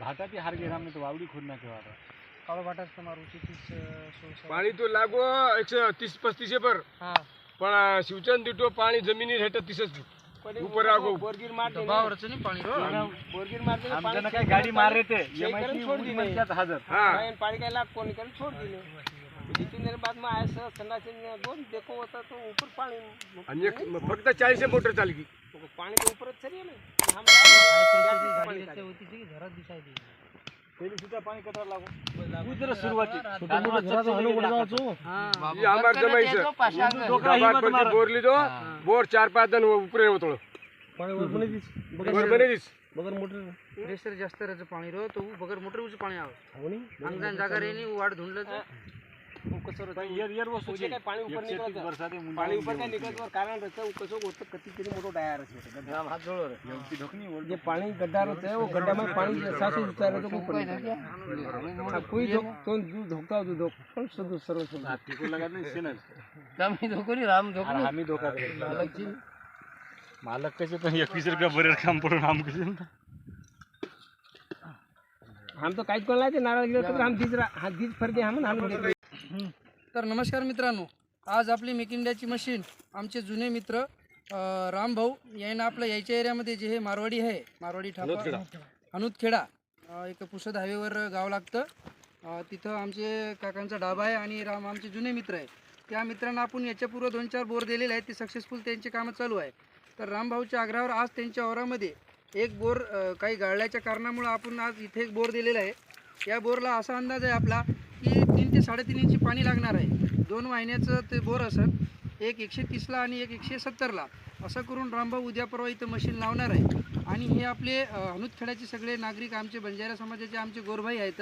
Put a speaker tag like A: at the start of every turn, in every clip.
A: भाताची हार घेणार नाही तो वावडी खोदना तेव्हा
B: काळो भाटा मारुची तीस
C: पाणी तो लागू एकशे तीस पस्तीसशे पर पण शिवचंद दिटो पाणी जमिनी रेट तिसच उपर आगो
D: बोरगीर मारते ना.
A: नाही
D: पाणी बोरगीर
A: काय गाडी मार रेते हजर.
D: पाणी काय लागतो कोणी करून सोड दिले ऊपर
C: फक्त चाळीस मोटर
A: चालगी पाणी
C: पाणी पाणी बोरली तो बोर चार पाच जण उपरे होतो
B: बरोबर बगर मोटर. प्रेशर जास्त राहायचं पाणी राहतो बगर मोटर पाणी आव. अंगदान
A: जागा रेनी वाढ
D: धुंडल म्हणजे पाणी उपर
A: निघत
D: पाणी कारण रस्ता होतं कधी तरी मोठं पाणी गड्डा रहते गड्डा में पानी धोका हो पण सर्व
B: सब राम
A: धोको आम्ही धोका मालक कसे पण एकवीस रुपया बरेच काम पडून आम कसे
D: आम तो काहीच कोण नाही नारळ गेलो तर आम तीच हा तीच फरते हम
B: तर नमस्कार मित्रांनो आज आपली मेक इंडियाची मशीन आमचे जुने मित्र अं, रामभाऊ यांना आपलं यायच्या एरियामध्ये जे हे मारवाडी आहे मारवाडी ठापा हनुतखेडा. अं, एक पुसद हायवेवर गाव लागतं. तिथं आमचे काकांचा डाबा आहे आणि राम आमचे जुने मित्र आहे. त्या मित्रांना आपण याच्यापूर्वी दोन चार बोर दिलेले आहेत ते सक्सेसफुल त्यांचे कामं चालू आहे. तर रामभाऊच्या आग्रहावर आज त्यांच्या ओरामध्ये एक बोर काही गाळल्याच्या कारणामुळं आपण आज इथे एक बोर दिलेला आहे. या बोरला असा अंदाज आहे आपला की तीन ते साडेतीन इंची पाणी लागणार आहे. दोन महिन्याचं ते बोर असेल एक एकशे तीसला आणि एक एकशे सत्तरला असं करून रामभाऊ उद्या परवा इथं मशीन लावणार आहे. आणि हे आपले हनुतखेड्याचे सगळे नागरिक आमचे बंजारा समाजाचे आमचे गोरभाई आहेत.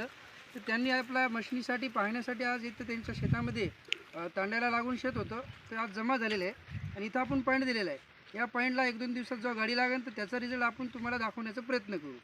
B: तर त्यांनी आपल्या मशिनीसाठी पाहण्यासाठी आज इथं त्यांच्या शेतामध्ये तांड्याला लागून शेत होतं. ते आज जमा झालेलं आहे. आणि इथं आपण पॉईंट दिलेला आहे. या पॉईंटला एक दोन दिवसात जेव्हा गाडी लागेल तर त्याचा रिझल्ट आपण तुम्हाला दाखवण्याचा प्रयत्न करू.